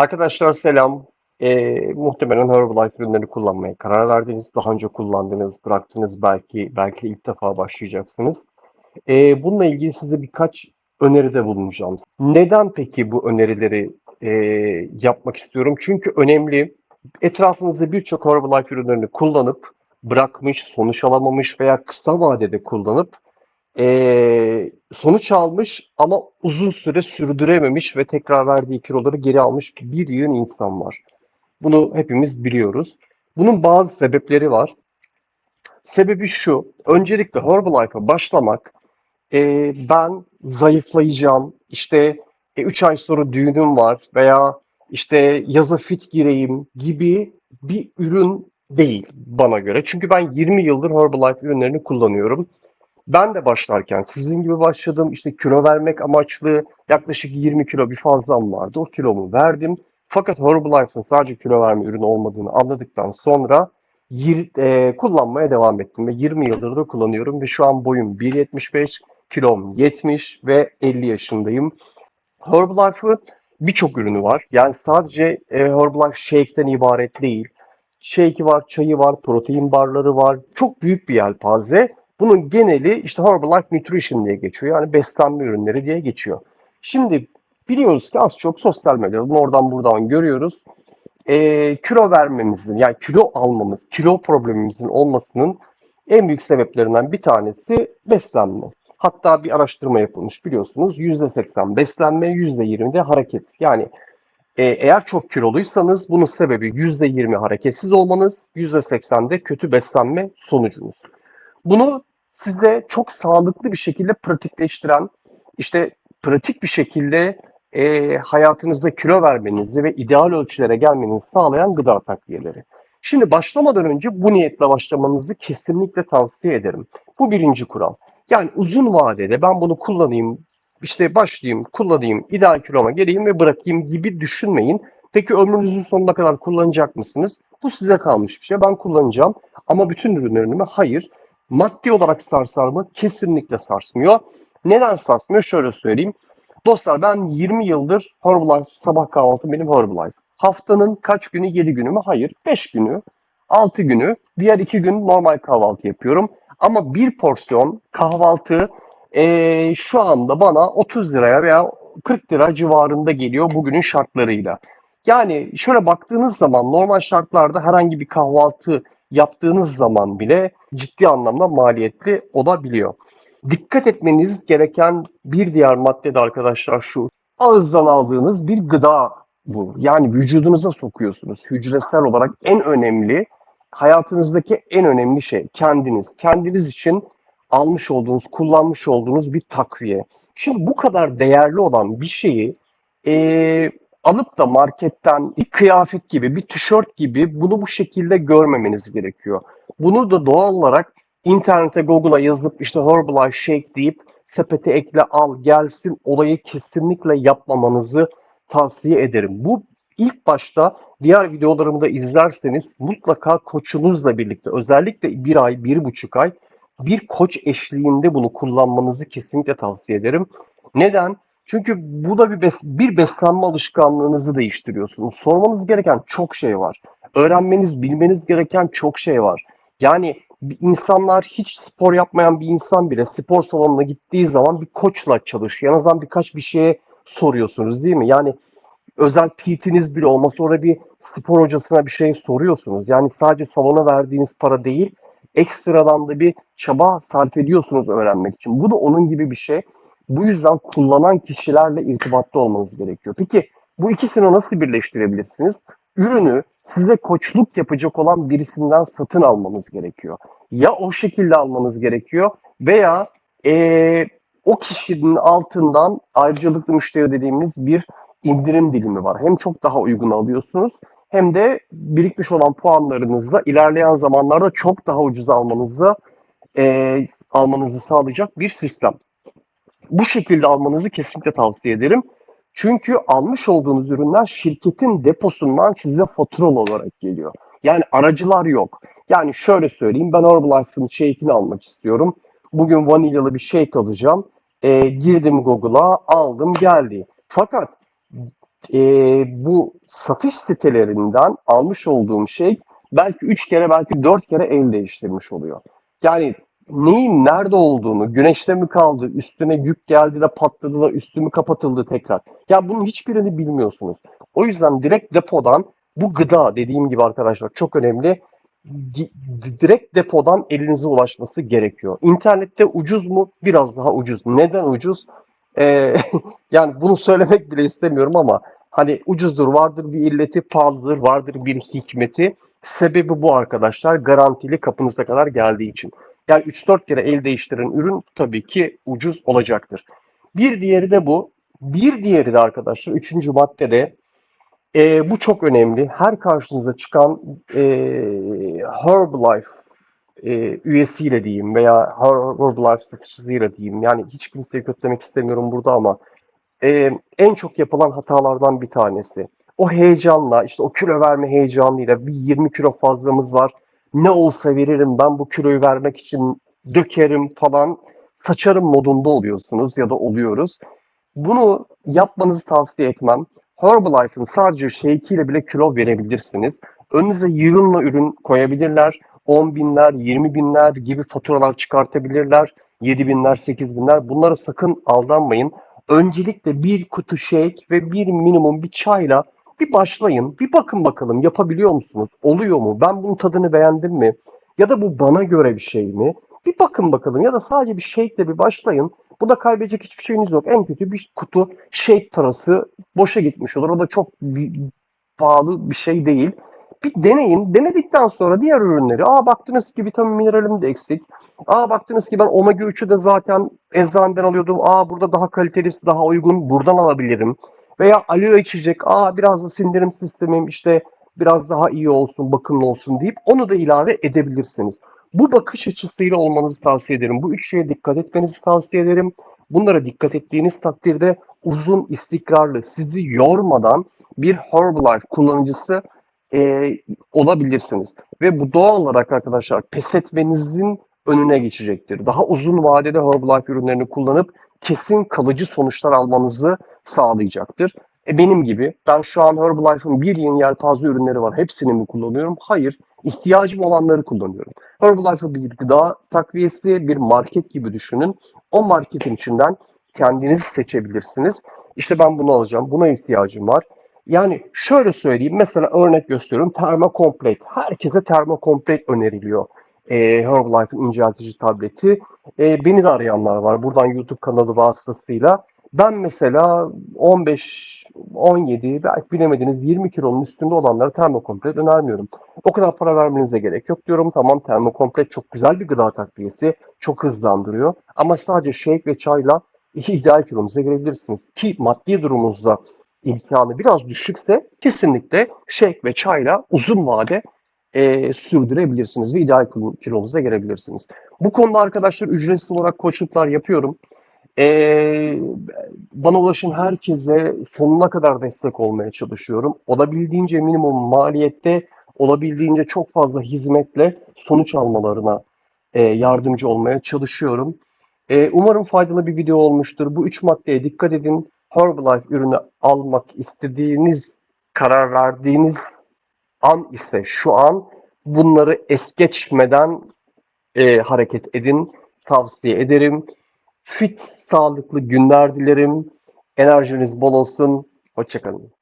Arkadaşlar selam. Ee, muhtemelen Herbalife ürünlerini kullanmaya karar verdiniz. Daha önce kullandınız, bıraktınız belki, belki ilk defa başlayacaksınız. Ee, bununla ilgili size birkaç öneride bulunacağım. Neden peki bu önerileri e, yapmak istiyorum? Çünkü önemli. Etrafınızda birçok Herbalife ürünlerini kullanıp bırakmış, sonuç alamamış veya kısa vadede kullanıp e, sonuç almış ama uzun süre sürdürememiş ve tekrar verdiği kiloları geri almış bir yığın insan var. Bunu hepimiz biliyoruz. Bunun bazı sebepleri var. Sebebi şu, öncelikle Herbalife'a başlamak, e, ben zayıflayacağım, işte 3 ay sonra düğünüm var veya işte yaza fit gireyim gibi bir ürün değil bana göre. Çünkü ben 20 yıldır Herbalife ürünlerini kullanıyorum. Ben de başlarken sizin gibi başladım. İşte kilo vermek amaçlı yaklaşık 20 kilo bir fazlam vardı. O kilomu verdim. Fakat Herbalife'ın sadece kilo verme ürünü olmadığını anladıktan sonra yir- e, kullanmaya devam ettim. Ve 20 yıldır da kullanıyorum ve şu an boyum 1.75, kilom 70 ve 50 yaşındayım. Herbalife'ın birçok ürünü var. Yani sadece e, Herbalife Shake'ten ibaret değil. Shake'i var, çayı var, protein barları var. Çok büyük bir yelpaze. Bunun geneli işte Herbalife Nutrition diye geçiyor. Yani beslenme ürünleri diye geçiyor. Şimdi biliyoruz ki az çok sosyal medyadan oradan buradan görüyoruz. Ee, kilo vermemizin yani kilo almamız, kilo problemimizin olmasının en büyük sebeplerinden bir tanesi beslenme. Hatta bir araştırma yapılmış biliyorsunuz. %80 beslenme, %20 de hareket. Yani e, eğer çok kiloluysanız bunun sebebi %20 hareketsiz olmanız, %80 de kötü beslenme sonucunuz. Bunu size çok sağlıklı bir şekilde pratikleştiren, işte pratik bir şekilde e, hayatınızda kilo vermenizi ve ideal ölçülere gelmenizi sağlayan gıda takviyeleri. Şimdi başlamadan önce bu niyetle başlamanızı kesinlikle tavsiye ederim. Bu birinci kural. Yani uzun vadede ben bunu kullanayım, işte başlayayım, kullanayım, ideal kiloma geleyim ve bırakayım gibi düşünmeyin. Peki ömrünüzün sonuna kadar kullanacak mısınız? Bu size kalmış bir şey. Ben kullanacağım ama bütün ürünlerimi mi? Hayır. Maddi olarak sarsar mı? Kesinlikle sarsmıyor. Neden sarsmıyor? Şöyle söyleyeyim. Dostlar ben 20 yıldır Herbalife sabah kahvaltı benim Herbalife. Haftanın kaç günü? 7 günü mü? Hayır. 5 günü, 6 günü, diğer 2 gün normal kahvaltı yapıyorum. Ama bir porsiyon kahvaltı eee, şu anda bana 30 liraya veya 40 lira civarında geliyor bugünün şartlarıyla. Yani şöyle baktığınız zaman normal şartlarda herhangi bir kahvaltı yaptığınız zaman bile ciddi anlamda maliyetli olabiliyor. Dikkat etmeniz gereken bir diğer madde de arkadaşlar şu. Ağızdan aldığınız bir gıda bu. Yani vücudunuza sokuyorsunuz. Hücresel olarak en önemli, hayatınızdaki en önemli şey kendiniz. Kendiniz için almış olduğunuz, kullanmış olduğunuz bir takviye. Şimdi bu kadar değerli olan bir şeyi eee, alıp da marketten bir kıyafet gibi, bir tişört gibi bunu bu şekilde görmemeniz gerekiyor. Bunu da doğal olarak internete, Google'a yazıp işte Herbalife Shake deyip sepete ekle al gelsin olayı kesinlikle yapmamanızı tavsiye ederim. Bu ilk başta diğer videolarımı da izlerseniz mutlaka koçunuzla birlikte özellikle bir ay, bir buçuk ay bir koç eşliğinde bunu kullanmanızı kesinlikle tavsiye ederim. Neden? Çünkü bu da bir, bes bir beslenme alışkanlığınızı değiştiriyorsunuz. Sormanız gereken çok şey var. Öğrenmeniz, bilmeniz gereken çok şey var. Yani insanlar hiç spor yapmayan bir insan bile spor salonuna gittiği zaman bir koçla çalışıyor. En azından birkaç bir şeye soruyorsunuz değil mi? Yani özel PT'niz bile olmasa orada bir spor hocasına bir şey soruyorsunuz. Yani sadece salona verdiğiniz para değil, ekstradan da bir çaba sarf ediyorsunuz öğrenmek için. Bu da onun gibi bir şey. Bu yüzden kullanan kişilerle irtibatta olmanız gerekiyor. Peki bu ikisini nasıl birleştirebilirsiniz? Ürünü size koçluk yapacak olan birisinden satın almanız gerekiyor. Ya o şekilde almanız gerekiyor veya eee, o kişinin altından ayrıcalıklı müşteri dediğimiz bir indirim dilimi var. Hem çok daha uygun alıyorsunuz hem de birikmiş olan puanlarınızla ilerleyen zamanlarda çok daha ucuz almanızı eee, almanızı sağlayacak bir sistem. Bu şekilde almanızı kesinlikle tavsiye ederim. Çünkü almış olduğunuz ürünler şirketin deposundan size faturalı olarak geliyor. Yani aracılar yok. Yani şöyle söyleyeyim ben Herbalife'ın shake'ini almak istiyorum. Bugün vanilyalı bir shake alacağım. Ee, girdim Google'a aldım geldi. Fakat e, bu satış sitelerinden almış olduğum şey belki 3 kere belki 4 kere el değiştirmiş oluyor. Yani neyin nerede olduğunu, güneşte mi kaldı, üstüne yük geldi de patladı da üstü mü kapatıldı tekrar. Ya bunun hiçbirini bilmiyorsunuz. O yüzden direkt depodan bu gıda dediğim gibi arkadaşlar çok önemli. Di- Direkt depodan elinize ulaşması gerekiyor. İnternette ucuz mu? Biraz daha ucuz. Neden ucuz? Ee, yani bunu söylemek bile istemiyorum ama hani ucuzdur, vardır bir illeti, pahalıdır, vardır bir hikmeti. Sebebi bu arkadaşlar. Garantili kapınıza kadar geldiği için. Yani 3-4 kere el değiştiren ürün tabii ki ucuz olacaktır. Bir diğeri de bu. Bir diğeri de arkadaşlar, üçüncü madde de e, bu çok önemli. Her karşınıza çıkan e, Herbalife e, üyesiyle diyeyim veya Herbalife satıcısıyla diyeyim. Yani hiç kimseyi kötülemek istemiyorum burada ama e, en çok yapılan hatalardan bir tanesi. O heyecanla, işte o kilo verme heyecanıyla bir 20 kilo fazlamız var. Ne olsa veririm ben bu kiloyu vermek için dökerim falan saçarım modunda oluyorsunuz ya da oluyoruz. Bunu yapmanızı tavsiye etmem. Herbalife'ın sadece shake'iyle bile kilo verebilirsiniz. Önünüze yığınla ürün koyabilirler. 10 binler, 20 binler gibi faturalar çıkartabilirler. 7 binler, 8 binler. Bunlara sakın aldanmayın. Öncelikle bir kutu shake ve bir minimum bir çayla bir başlayın. Bir bakın bakalım yapabiliyor musunuz? Oluyor mu? Ben bunun tadını beğendim mi? Ya da bu bana göre bir şey mi? Bir bakın bakalım ya da sadece bir shake ile bir başlayın. Bu da kaybedecek hiçbir şeyiniz yok. En kötü bir kutu shake parası boşa gitmiş olur. O da çok pahalı bir şey değil. Bir deneyin. Denedikten sonra diğer ürünleri, aa baktınız ki vitamin mineralim de eksik. Aa baktınız ki ben omega 3'ü de zaten eczaneden alıyordum. Aa burada daha kalitelisi, daha uygun. Buradan alabilirim. Veya aloe içecek. Aa biraz da sindirim sistemim işte biraz daha iyi olsun, bakımlı olsun deyip onu da ilave edebilirsiniz. Bu bakış açısıyla olmanızı tavsiye ederim. Bu üç şeye dikkat etmenizi tavsiye ederim. Bunlara dikkat ettiğiniz takdirde uzun, istikrarlı, sizi yormadan bir Herbalife kullanıcısı e, olabilirsiniz. Ve bu doğal olarak arkadaşlar pes etmenizin önüne geçecektir. Daha uzun vadede Herbalife ürünlerini kullanıp kesin kalıcı sonuçlar almanızı sağlayacaktır. E benim gibi ben şu an Herbalife'ın bir yıl yelpaze ürünleri var. Hepsini mi kullanıyorum? Hayır. İhtiyacım olanları kullanıyorum. Herbalife'ı bir gıda takviyesi, bir market gibi düşünün. O marketin içinden kendiniz seçebilirsiniz. İşte ben bunu alacağım. Buna ihtiyacım var. Yani şöyle söyleyeyim. Mesela örnek gösteriyorum. Thermocomplete. Herkese Thermocomplete öneriliyor. Ee, Herbalife'ın inceltici tableti. Ee, beni de arayanlar var. Buradan YouTube kanalı vasıtasıyla. Ben mesela 15, 17, belki bilemediniz 20 kilonun üstünde olanlara termokomplet önermiyorum. O kadar para vermenize gerek yok diyorum. Tamam termokomplet çok güzel bir gıda takviyesi. Çok hızlandırıyor. Ama sadece shake ve çayla ideal kilonuza girebilirsiniz. Ki maddi durumunuzda imkanı biraz düşükse kesinlikle shake ve çayla uzun vade e, sürdürebilirsiniz ve ideal kilonuza gelebilirsiniz. Bu konuda arkadaşlar ücretsiz olarak koçluklar yapıyorum. Ee, bana ulaşan herkese sonuna kadar destek olmaya çalışıyorum. Olabildiğince minimum maliyette, olabildiğince çok fazla hizmetle sonuç almalarına e, yardımcı olmaya çalışıyorum. E, umarım faydalı bir video olmuştur. Bu üç maddeye dikkat edin. Herbalife ürünü almak istediğiniz, karar verdiğiniz an ise şu an bunları es geçmeden e, hareket edin. Tavsiye ederim. Fit, sağlıklı günler dilerim. Enerjiniz bol olsun. Hoşçakalın.